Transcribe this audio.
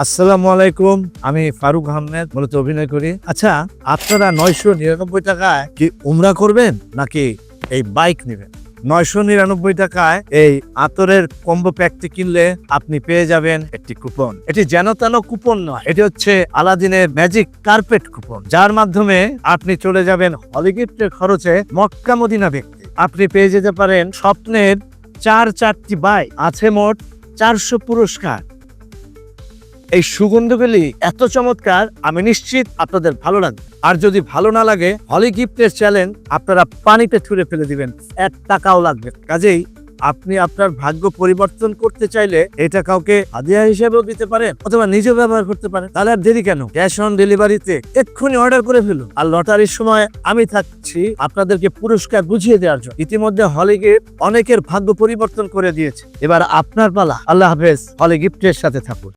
আসসালামু আলাইকুম, আমি ফারুক আহমেদ, মূলত অভিনয় করি। আচ্ছা আপনারা নয়শো নিরানব্বই টাকায় কি উমরা করবেন নাকি এই বাইক নেবেন? নয়শো নিরানব্বই টাকায় এই আতরের কম্বো প্যাকটি কিনলে আপনি পেয়ে যাবেন একটি কুপন। এটি যেন তেন কুপন নয়, এটি হচ্ছে আলাদিনের ম্যাজিক কার্পেট কুপন, যার মাধ্যমে আপনি চলে যাবেন হলিগিফটের খরচে মক্কা মদিনা ব্যক্তি। আপনি পেয়ে যেতে পারেন স্বপ্নের চার চারটি বাইক, আছে মোট চারশো পুরস্কার। এই সুগন্ধগুলি এত চমৎকার, আমি নিশ্চিত আপনাদের ভালো লাগবে। আর যদি ভালো না লাগে, হলি গিফটের চ্যালেঞ্জ আপনারা পানিতে ছুঁড়ে ফেলে দিবেন। এক টাকাও লাগবে কাজেই আপনি আপনার ভাগ্য পরিবর্তন করতে চাইলে এটা কাউকে হাদিয়া হিসেবেও দিতে পারেন অথবা নিজে ব্যবহার করতে পারেন। তাহলে আর দেরি কেন? ক্যাশ অন ডেলিভারিতে এক্ষুনি অর্ডার করে ফেলুন। আর লটারির সময় আমি থাকছি আপনাদেরকে পুরস্কার বুঝিয়ে দেওয়ার জন্য। ইতিমধ্যে হলি গিফট অনেকের ভাগ্য পরিবর্তন করে দিয়েছে। এবার আপনার পালা। আল্লাহ হাফেজ। হলি গিফটের সাথে থাকুন।